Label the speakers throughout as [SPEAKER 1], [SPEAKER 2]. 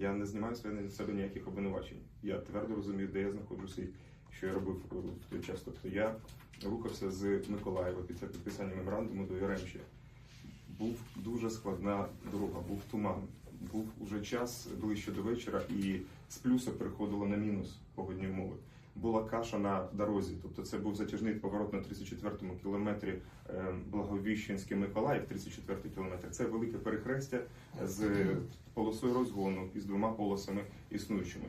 [SPEAKER 1] Я не знімаю з себе ніяких обвинувачень. Я твердо розумію, де я знаходжуся і що я робив е, в той час. Тобто я рухався з Миколаєва після підписання меморандуму до Яремчі. Був дуже складна дорога, був туман, був уже час ближче до вечора, і з плюса переходило на мінус погодні умови. Була каша на дорозі, тобто це був затяжний поворот на 34-му кілометрі е, Благовіщенський Миколаїв, 34-й кілометр. Це велике перехрестя з полосою розгону і з двома полосами існуючими.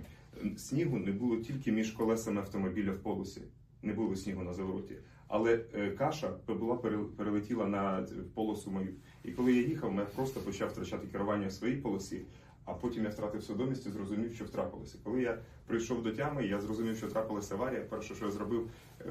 [SPEAKER 1] Снігу не було тільки між колесами автомобіля в полосі, не було снігу на завороті. Але е, каша була пере- перелетіла на полосу мою. І коли я їхав, я просто почав втрачати керування в своїй полосі, а потім я втратив свідомість і зрозумів, що втрапилося. Коли я прийшов до тями, я зрозумів, що трапилася аварія. Перше, що я зробив, е,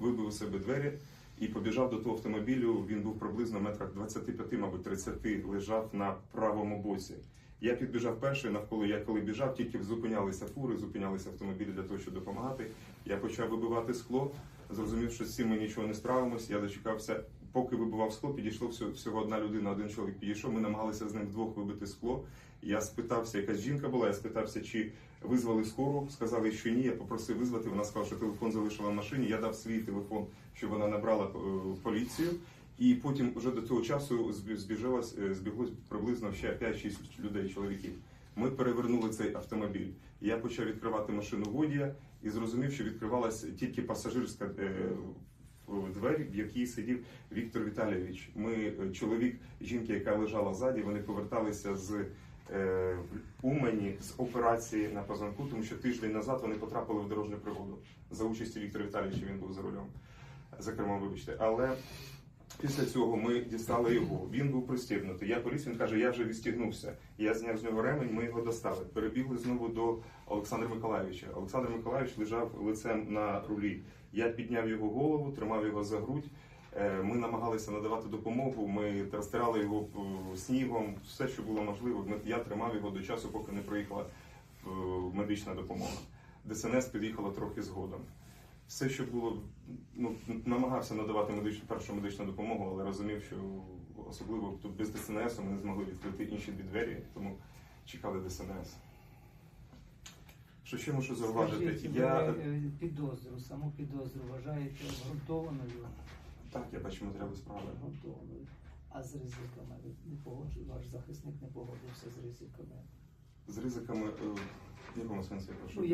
[SPEAKER 1] вибив у себе двері і побіжав до того автомобілю. Він був приблизно метрах 25, мабуть, 30, лежав на правому боці. Я підбіжав перший навколо. Я коли біжав, тільки зупинялися фури, зупинялися автомобілі для того, щоб допомагати. Я почав вибивати скло. Зрозумів, що з цим ми нічого не справимося. Я дочекався, поки вибивав скло, підійшло всього, одна людина, один чоловік підійшов. Ми намагалися з ним вдвох вибити скло. Я спитався, якась жінка була. Я спитався, чи визвали скору. Сказали, що ні. Я попросив визвати. Вона сказала, що телефон залишила в машині. Я дав свій телефон, щоб вона набрала е, поліцію. І потім вже до цього часу збі- збіжилось, е, збіглось приблизно ще 5-6 людей, чоловіків. Ми перевернули цей автомобіль. Я почав відкривати машину водія і зрозумів, що відкривалася тільки пасажирська е, двері, в якій сидів Віктор Віталійович. Ми е, чоловік, жінки, яка лежала ззаді, вони поверталися з е, Умані з операції на позвонку, тому що тиждень назад вони потрапили в дорожню пригоду за участі Віктора Віталійовича. Він був за рулем за кермом, вибачте. Але Після цього ми дістали його. Він був пристібнутий. Я поліз, він каже, я вже відстігнувся. Я зняв з нього ремень, ми його достали. Перебігли знову до Олександра Миколаївича. Олександр Миколаївич лежав лицем на рулі. Я підняв його голову, тримав його за грудь. Е, Ми намагалися надавати допомогу. Ми розтирали його е, снігом, все, що було можливо. Я тримав його до часу, поки не приїхала е, медична допомога. ДСНС під'їхала трохи згодом все, що було, ну намагався надавати медичну першу медичну допомогу, але розумів, що особливо тут без ДСНС ми не змогли відкрити інші дві двері, тому чекали ДСНС. Що ще мушу зауважити?
[SPEAKER 2] Скажіть,
[SPEAKER 1] Я
[SPEAKER 2] е, підозру, саму підозру вважаєте обґрунтованою?
[SPEAKER 1] так, я бачу матеріали справи.
[SPEAKER 2] Обґрунтованою. А з ризиками не погоджуєте, ваш захисник не погодився з ризиками.
[SPEAKER 1] З ризиками е, в якому сенсі я прошу?
[SPEAKER 2] Ну,